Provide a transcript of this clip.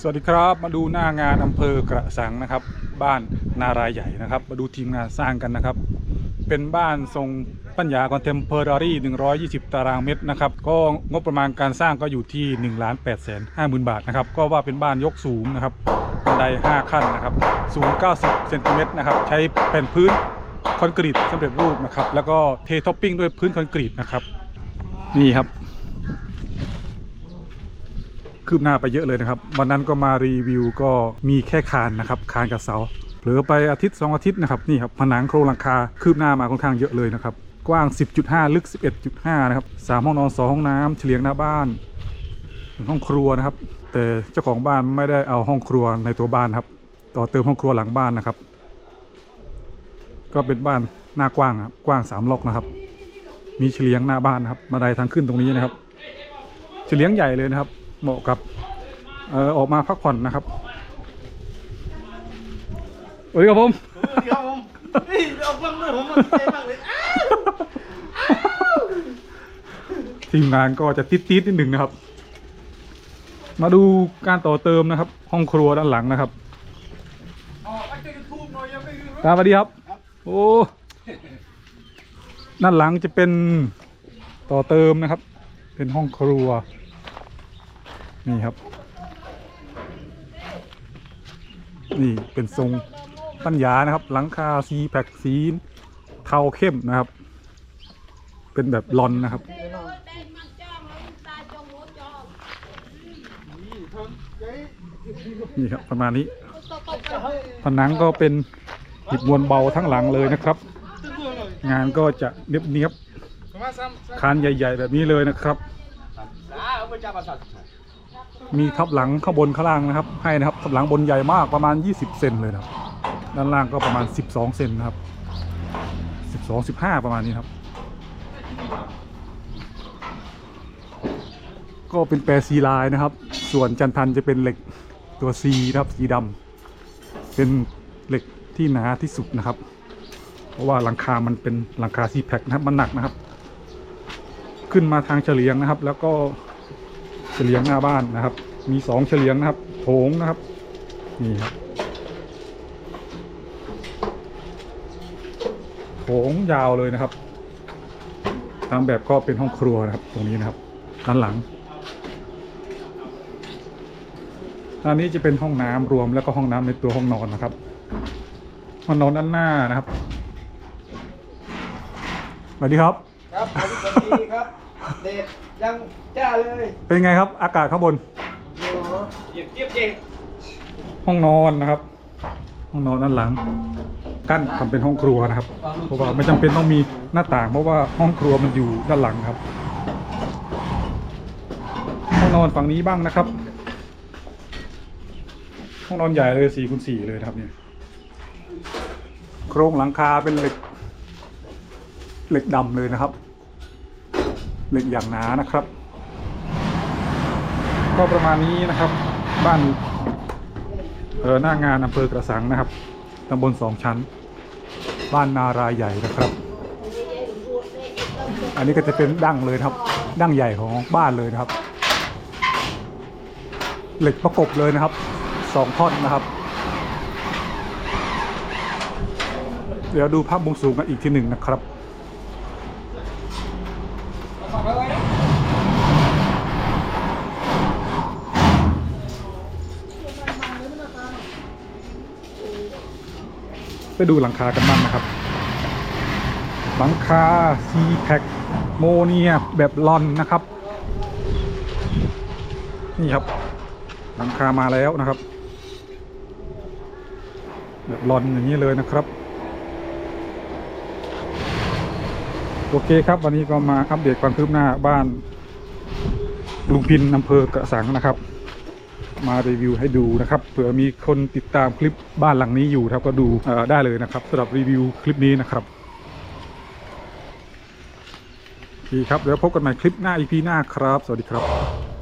สวัสดีครับมาดูหน้างานอำเภอกระสังนะครับ บ้านนารายใหญ่นะครับ มาดูทีมงานสร้างกันนะครับ เป็นบ้านทรงปัญญาคอนเทมเพอร์รี่ 120 ตารางเมตรนะครับ ก็งบประมาณการสร้างก็อยู่ที่1ล้าน8แสน5หมื่นบาทนะครับ ก็ว่าเป็นบ้านยกสูงนะครับบันได 5 ขั้นนะครับ สูง 90 เซนติเมตรนะครับ ใช้เป็นพื้นคอนกรีตสำเร็จรูปนะครับ แล้วก็เทท็อปปิ้งด้วยพื้นคอนกรีตนะครับ นี่ครับ คืบหน้าไปเยอะเลยนะครับ วันนั้นก็มารีวิวก็มีแค่คานนะครับคานกับเสาเผลอไปอาทิตย์ 2 อาทิตย์นะครับนี่ครับผนังโครงหลังคาคืบหน้ามาค่อนข้างเยอะเลยนะครับกว้าง 10.5 ลึก 11.5 นะครับสามห้องนอน 2 ห้องน้ำเฉลียงหน้าบ้านห้องครัวนะครับ แต่เจ้าของบ้านไม่ได้เอาห้องครัวในตัวบ้านครับ ต่อเติมห้องครัวหลังบ้านนะครับ ก็เป็นบ้านหน้ากว้างครับ กว้าง 3 ล็อกนะครับ มีเฉลียงหน้าบ้านนะครับบันไดทางขึ้นตรงนี้นะครับ เฉลียงใหญ่เลยนะครับ เหมาะกับเอ่อออกมาพักผ่อนนะครับสวัสดีครับผมสวัสดีครับผมนี่เอากล้องด้วยผมมันเท่มากเลยอ้าวทีมงานก็จะติดติดๆนิดหนึ่งนะครับ มาดูการต่อเติมนะครับ ห้องครัวด้านหลังนะครับอ๋อไอ้เจ้ายูทูบหน่อยยังไม่รู้ตามสวัสดีครับ โอ้ด้านหลังจะเป็นต่อเติมนะครับ เป็นห้องครัว นี่ครับ นี่เป็นทรงปัญญานะครับ หลังคาสีแผกสีเทาเข้มนะครับ เป็นแบบลอนนะครับนี่ครับประมาณนี้ ผนังก็เป็นอิฐมวลเบาทั้งหลังเลยนะครับ งานก็จะเนียบเนียบๆคานใหญ่ ๆ แบบนี้เลยนะครับ มีทับหลังข้างบนข้างล่างนะครับให้นะครับทับหลังบนใหญ่มากประมาณ 20 เซนเลยนะครับด้านล่างก็ประมาณ 12 เซนนะครับ 12 15 ประมาณนี้ครับ ก็เป็นแปรซีลายนะครับ ส่วนจันทันจะเป็นเหล็กตัว C นะครับสีดำเป็นเหล็กที่หนาที่สุดนะครับ เพราะว่าหลังคา มันเป็นหลังคาซีแพคนะครับมันหนักนะครับ ขึ้นมาทางเฉลียงนะครับ แล้วก็ เฉลียงหน้าบ้านนะครับ มีสองเฉลียงนะครับโถงนะครับนี่ครับโถงยาวเลยนะครับ ตามแบบก็เป็นห้องครัวนะครับ ตรงนี้นะครับด้านหลังด้านนี้จะเป็นห้องน้ำรวมแล้วก็ห้องน้ำในตัวห้องนอนนะครับห้องนอนด้านหน้านะครับสวัสดีครับ ครับผมสวัสดีครับเด็ด ยังจ้าเลยเป็นไงครับ อากาศข้างบนโอ้โหเยียบเยียบเจงห้องนอนนะครับ ห้องนอนด้านหลัง กั้นทำเป็นห้องครัวนะครับเพราะว่าไม่จำเป็นต้องมีหน้าต่างเพราะว่าห้องครัวมันอยู่ด้านหลังครับ ห้องนอนฝั่งนี้บ้างนะครับ ห้องนอนใหญ่เลยสี่คูณสี่เลยนะครับเนี่ย โครงหลังคาเป็นเหล็ก เหล็กดำเลยนะครับ เหล็กอย่างหนานะครับ ก็ประมาณนี้นะครับ บ้านเออหน้างานอำเภอกระสังนะครับตำบลสองชั้น บ้านนารายใหญ่นะครับ อันนี้ก็จะเป็นดั้งเลยครับ ดั้งใหญ่ของบ้านเลยนะครับ เหล็กประกบเลยนะครับสองท่อนนะครับ เดี๋ยวดูภาพมุมสูงกันอีกทีหนึ่งนะครับ ไปดูหลังคากันบ้างนะครับ หลังคาซีแพคโมเนียแบบลอนนะครับ นี่ครับ หลังคามาแล้วนะครับ แบบลอนอย่างนี้เลยนะครับ โอเคครับวันนี้ก็มาอัปเดตความคืบหน้าบ้านลุงพินอำเภอกระสังนะครับ มารีวิวให้ดูนะครับเผื่อมีคนติดตามคลิปบ้านหลังนี้อยู่ครับก็ดูได้เลยนะครับสำหรับรีวิวคลิปนี้นะครับโอเคครับเดี๋ยวพบกันใหม่คลิปหน้า EP หน้าครับ สวัสดีครับ